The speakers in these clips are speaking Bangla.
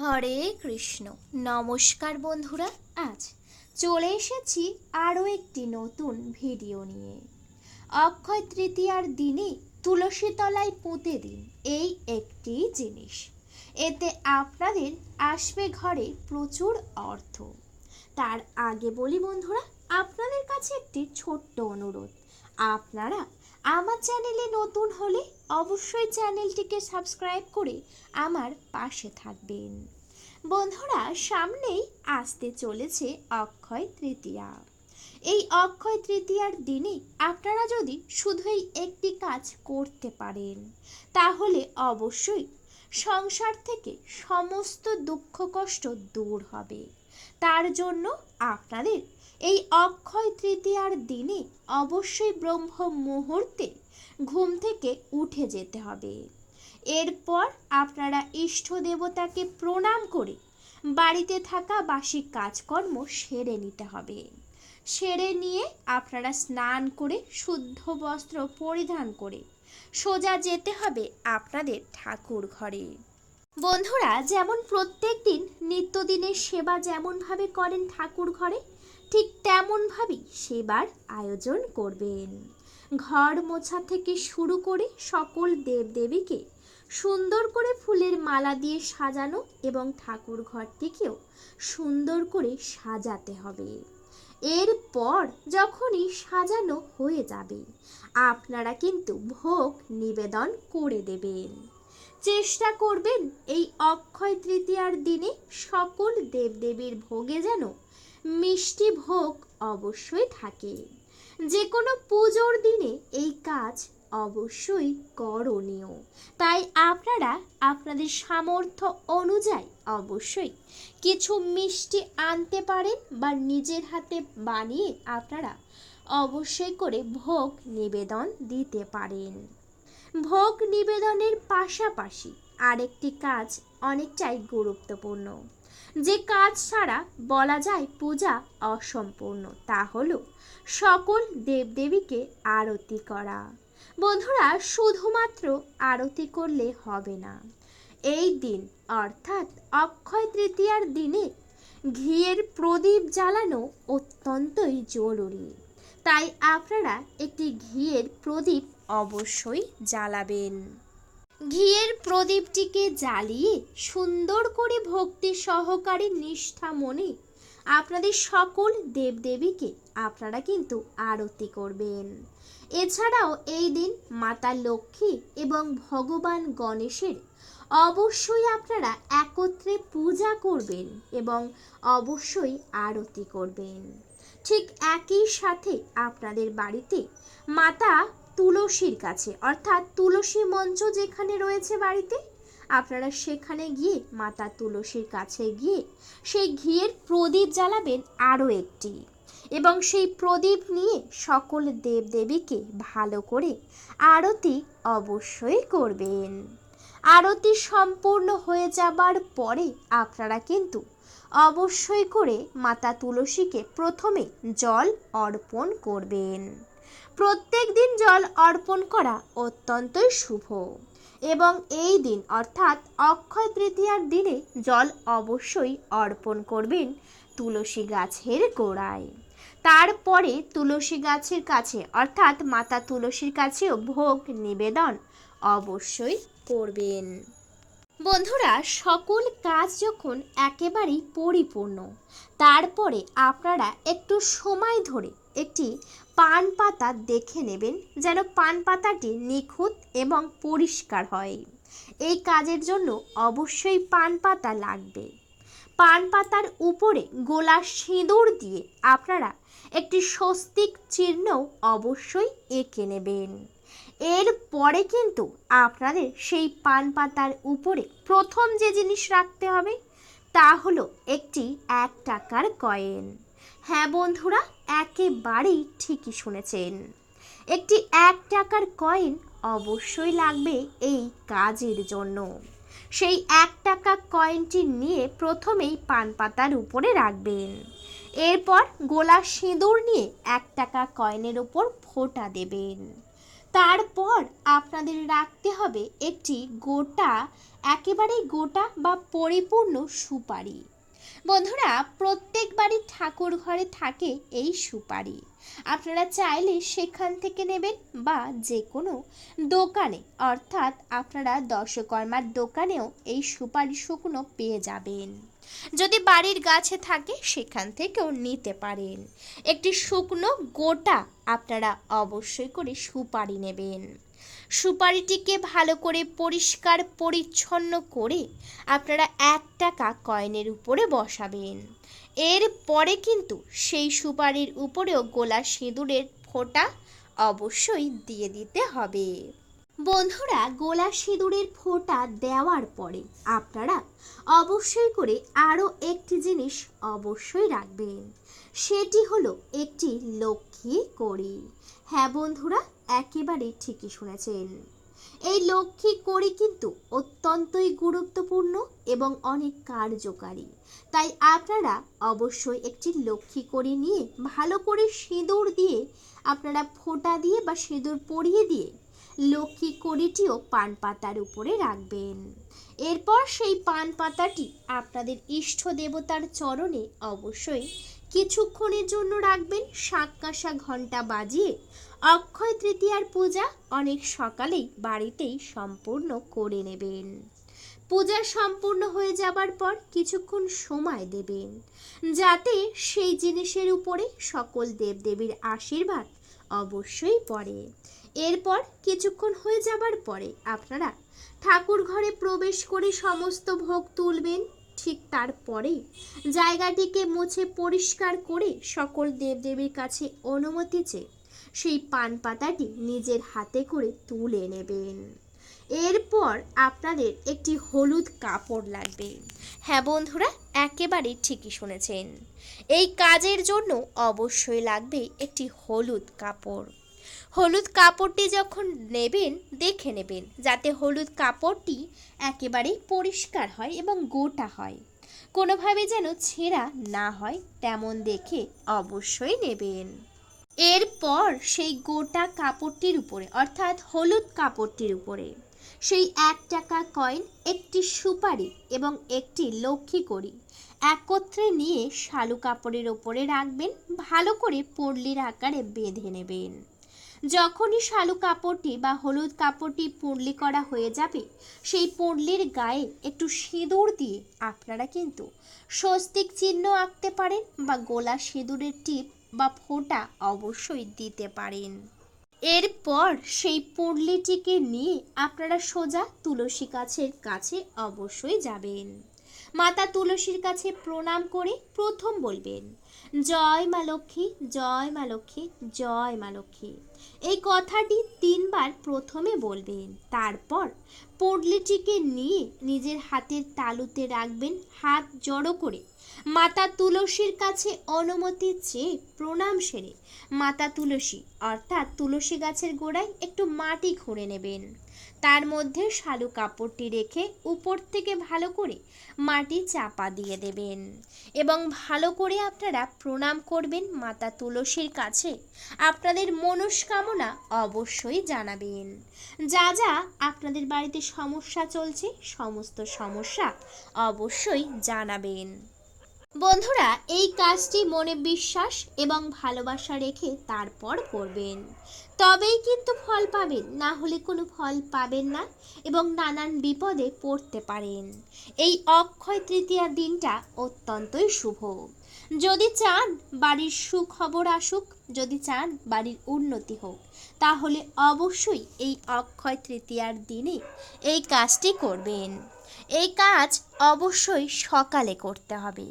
হরে কৃষ্ণ। নমস্কার বন্ধুরা, আজ চলে এসেছি আরও একটি নতুন ভিডিও নিয়ে। অক্ষয় তৃতীয়ার দিনে তুলসী তলায় পুঁতে দিন এই একটি জিনিস। এতে আপনাদের আসবে ঘরে প্রচুর অর্থ। তার আগে বলি বন্ধুরা, আপনাদের কাছে একটি ছোট্ট অনুরোধ। আপনারা আমার চ্যানেলে নতুন হলে অবশ্যই চ্যানেলটিকে সাবস্ক্রাইব করে আমার পাশে থাকবেন। বন্ধুরা, সামনেই আসতে চলেছে অক্ষয় তৃতীয়া। এই অক্ষয় তৃতীয়ার দিনে আপনারা যদি শুধুই একটি কাজ করতে পারেন, তাহলে অবশ্যই সংসার থেকে সমস্ত দুঃখ কষ্ট দূর হবে। তার জন্য আপনাদের এই অক্ষয় তৃতীয়ার দিনে অবশ্যই ব্রহ্ম মুহূর্তে ঘুম থেকে উঠে যেতে হবে। এরপর আপনারা ইষ্ট দেবতাকে প্রণাম করে বাড়িতে থাকা বাসি কাজকর্ম সেরে নিতে হবে। সেরে নিয়ে আপনারা স্নান করে শুদ্ধ বস্ত্র পরিধান করে সোজা যেতে হবে আপনাদের ঠাকুর ঘরে। বন্ধুরা, যেমন প্রত্যেক দিন নিত্যদিনের সেবা যেমনভাবে করেন ঠাকুর ঘরে ঠিক তেমনভাবেই সেবার আয়োজন করবেন। ঘর মোছা থেকে শুরু করে সকল দেবদেবীকে সুন্দর করে ফুলের মালা দিয়ে সাজানো এবং ঠাকুর ঘরটিকেও সুন্দর করে সাজাতে হবে। এরপর যখনই সাজানো হয়ে যাবে, আপনারা কিন্তু ভোগ নিবেদন করে দেবেন। চেষ্টা করবেন এই অক্ষয় তৃতীয়ার দিনে সকল দেবদেবীর ভোগে যেন মিষ্টি ভোগ অবশ্যই থাকে। যে কোনো পুজোর দিনে এই কাজ অবশ্যই করণীয়। তাই আপনারা আপনাদের সামর্থ্য অনুযায়ী অবশ্যই কিছু মিষ্টি আনতে পারেন বা নিজের হাতে বানিয়ে আপনারা অবশ্যই করে ভোগ নিবেদন দিতে পারেন। ভোগ নিবেদনের পাশাপাশি আরেকটি কাজ অনেকটাই গুরুত্বপূর্ণ। যে কাজ ছাড়া বলা যায় পূজা অসম্পূর্ণ, তা হল সকল দেবদেবীকে আরতি করা। বন্ধুরা, শুধুমাত্র আরতি করলে হবে না। এই দিন, অর্থাৎ অক্ষয় তৃতীয়ার দিনে, ঘিয়ের প্রদীপ জ্বালানো অত্যন্তই জরুরি। তাই আপনারা একটি ঘিয়ের প্রদীপ অবশ্যই জ্বালাবেন। ঘিয়ের প্রদীপটিকে জ্বালিয়ে সুন্দর করে ভক্তি সহকারে নিষ্ঠা মনে আপনাদের সকল দেবদেবীকে আপনারা কিন্তু আরতি করবেন। এছাড়াও এই দিন মাতা লক্ষ্মী এবং ভগবান গণেশের অবশ্যই আপনারা একত্রে পূজা করবেন এবং অবশ্যই আরতি করবেন। ঠিক একই সাথে আপনাদের বাড়িতে মাতা তুলসীর কাছে, অর্থাৎ তুলসী মঞ্চ যেখানে রয়েছে বাড়িতে, আপনারা সেখানে গিয়ে মাতা তুলসীর কাছে গিয়ে সেই ঘিয়ের প্রদীপ জ্বালাবেন আরও একটি। এবং সেই প্রদীপ নিয়ে সকল দেবদেবীকে ভালো করে আরতি অবশ্যই করবেন। আরতি সম্পূর্ণ হয়ে যাবার পরে আপনারা কিন্তু অবশ্যই করে মাতা তুলসীকে প্রথমে জল অর্পণ করবেন। প্রত্যেক দিন জল অর্পণ করা অত্যন্তই শুভ। এবং এই দিন, অর্থাৎ অক্ষয় তৃতীয়ার দিনে, জল অবশ্যই অর্পণ করবেন তুলসী গাছের গোড়ায়। তারপরে তুলসী গাছের কাছে, অর্থাৎ মাতা তুলসীর কাছেও ভোগ, নিবেদন অবশ্যই করবেন। বন্ধুরা, সকল কাজ যখন একেবারেই পরিপূর্ণ, তারপরে আপনারা একটু সময় ধরে একটি পান পাতা দেখে নেবেন যেন পান পাতাটি নিখুঁত এবং পরিষ্কার হয়। এই কাজের জন্য অবশ্যই পান পাতা লাগবে। পান পাতার উপরে গোলা সিঁদুর দিয়ে আপনারা একটি স্বস্তিক চিহ্ন অবশ্যই এঁকে নেবেন। এর পরে কিন্তু আপনাদের সেই পান পাতার উপরে প্রথম যে জিনিস রাখতে হবে তা হলো একটি এক টাকার কয়েন। হ্যাঁ বন্ধুরা, একেবারেই ঠিকই শুনেছেন। একটি এক টাকার কয়েন অবশ্যই লাগবে এই কাজের জন্য। সেই এক টাকা কয়েনটি নিয়ে প্রথমেই পান পাতার উপরে রাখবেন। এরপর গোলা সিঁদুর নিয়ে এক টাকা কয়েনের উপর ফোঁটা দেবেন। তারপর আপনাদের রাখতে হবে একটি গোটা, একেবারেই গোটা বা পরিপূর্ণ সুপারি। বন্ধুরা, প্রত্যেক বাড়ির ঠাকুর ঘরে থাকে এই সুপারি। আপনারা চাইলে সেখান থেকে নেবেন বা যে কোনো দোকানে, অর্থাৎ আপনারা দশকর্মার দোকানেও এই সুপারি শুকনো পেয়ে যাবেন। যদি বাড়ির গাছে থাকে, সেখান থেকেও নিতে পারেন। একটি শুকনো গোটা আপনারা অবশ্যই করে সুপারি নেবেন। সুপারিটিকে ভালো করে পরিষ্কার, পরিচ্ছন্ন করে আপনারা এক টাকা কয়েনের উপরে বসাবেন। এর পরে কিন্তু সেই সুপারির উপরেও গোলা সিঁদুরের ফোঁটা অবশ্যই দিয়ে দিতে হবে। বন্ধুরা, গোলা সিঁদুরের ফোঁটা দেওয়ার পরে আপনারা অবশ্যই করে আরও একটি জিনিস অবশ্যই রাখবেন। সেটি হলো একটি লক্ষ্মী কড়ি। হ্যাঁ বন্ধুরা একেবারে ঠিকই শুনেছেন। এই লক্ষ্মী কড়ি কিন্তু অত্যন্তই গুরুত্বপূর্ণ এবং অনেক কার্যকারী। তাই আপনারা অবশ্যই একটি লক্ষ্মী কড়ি নিয়ে ভালো করে সিঁদুর দিয়ে, আপনারা ফোঁটা দিয়ে বা সিঁদুর পরিয়ে দিয়ে লক্ষ্মী কড়িটিও পান পাতার উপরে রাখবেন। এরপর সেই পান পাতাটি আপনাদের ইষ্ট দেবতার চরণে অবশ্যই কিছুক্ষণের জন্য রাখবেন শাক কাঁসা ঘণ্টা বাজিয়ে অক্ষয় তৃতীয়ার পূজা অনেক সকালেই বাড়িতেই সম্পূর্ণ করে নেবেন। পূজা সম্পূর্ণ হয়ে যাবার পর কিছুক্ষণ সময় দেবেন, যাতে সেই জিনিসের উপরে সকল দেবদেবীর আশীর্বাদ অবশ্যই পড়ে। এরপর কিছুক্ষণ হয়ে যাবার পরে আপনারা ঠাকুর ঘরে প্রবেশ করে সমস্ত ভোগ তুলবেন ঠিক তারপরেই জায়গাটিকে মুছে পরিষ্কার করে সকল দেবদেবীর কাছে অনুমতি চেয়ে সেই পান পাতাটি নিজের হাতে করে তুলে নেবেন। এরপর আপনাদের একটি হলুদ কাপড় লাগবে। হ্যাঁ বন্ধুরা একেবারে ঠিকই শুনেছেন। এই কাজের জন্য অবশ্যই লাগবে একটি হলুদ কাপড়। হলুদ কাপড়টি যখন নেবেন, দেখে নেবেন, যাতে হলুদ কাপড়টি একেবারেই পরিষ্কার হয় এবং গোটা হয়। কোনোভাবে যেন ছেঁড়া না হয়, তেমন দেখে অবশ্যই নেবেন। এরপর সেই গোটা কাপড়টির উপরে, অর্থাৎ হলুদ কাপড়টির উপরে, সেই এক টাকা কয়েন, একটি সুপারি এবং একটি লক্ষ্মী করি একত্রে নিয়ে শালু কাপড়ের ওপরে রাখবেন, ভালো করে পড়লির আকারে বেঁধে নেবেন। যখনই শালু কাপড়টি বা হলুদ কাপড়টি পুঁড়লি করা হয়ে যাবে, সেই পুঁড়লির গায়ে একটু সিঁদুর দিয়ে আপনারা কিন্তু স্বস্তিক চিহ্ন আঁকতে পারেন বা গোলা সিঁদুরের টিপ বা ফোঁটা অবশ্যই দিতে পারেন। এরপর সেই পুঁড়লিটিকে নিয়ে আপনারা সোজা তুলসী গাছের কাছে অবশ্যই যাবেন। মাতা তুলসীর কাছে প্রণাম করে প্রথম বলবেন, জয় মা লক্ষ্মী, জয় মা লক্ষ্মী, জয় মা লক্ষ্মী। এই কথাটি তিনবার প্রথমে বলবেন, তারপর পডলিটিকে নিয়ে নিজের হাতের তালুতে রাখবেন, হাত জড়ো করে। মাতা তুলসীর কাছে অনুমতি চেয়ে প্রণাম সেরে মাতা তুলসী, অর্থাৎ তুলসী গাছের গোড়ায় একটু মাটি খুঁড়ে নেবেন। তার মধ্যে শালু কাপড়টি রেখে উপর থেকে ভালো করে মাটি চাপা দিয়ে দেবেন। এবং ভালো করে আপনারা প্রণাম করবেন মাতা তুলসীর কাছে। আপনাদের মনস্কামনা অবশ্যই জানাবেন। যা যা আপনাদের বাড়িতে সমস্যা চলছে, সমস্ত সমস্যা অবশ্যই জানাবেন। বন্ধুরা, এই কাজটি মনে বিশ্বাস এবং ভালোবাসা রেখে তারপর করবেন। তবেই কিন্তু ফল পাবেন, না হলে কোনো ফল পাবেন না এবং নানান বিপদে পড়তে পারেন। এই অক্ষয় তৃতীয়ার দিনটা অত্যন্তই শুভ। যদি চান বাড়ির সুখবর আসুক, যদি চান বাড়ির উন্নতি হোক, তাহলে অবশ্যই এই অক্ষয় তৃতীয়ার দিনে এই কাজটি করবেন। এই কাজ অবশ্যই সকালে করতে হবে।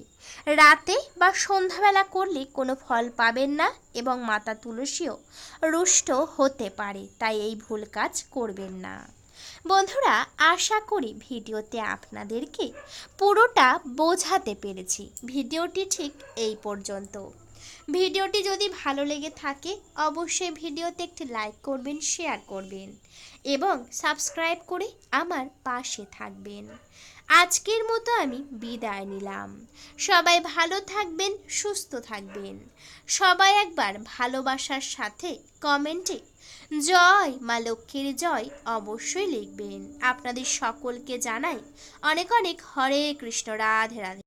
রাতে বা সন্ধ্যাবেলা করলে কোনো ফল পাবেন না এবং মাতা তুলসীও রুষ্ট হতে পারে, তাই এই ভুল কাজ করবেন না। বন্ধুরা, আশা করি ভিডিওতে আপনাদেরকে পুরোটা বোঝাতে পেরেছি। ভিডিওটি ঠিক এই পর্যন্ত। ভিডিওটি যদি ভালো লেগে থাকে, অবশ্যই ভিডিওতে একটি লাইক করবেন, শেয়ার করবেন এবং সাবস্ক্রাইব করে আমার পাশে থাকবেন। আজকের মতো আমি বিদায় নিলাম। সবাই ভালো থাকবেন, সুস্থ থাকবেন। সবাই একবার ভালোবাসার সাথে কমেন্টে জয় মা লক্ষ্মীর জয় অবশ্যই লিখবেন। আপনাদের সকলকে জানাই অনেক অনেক হরে কৃষ্ণ, রাধে রাধে।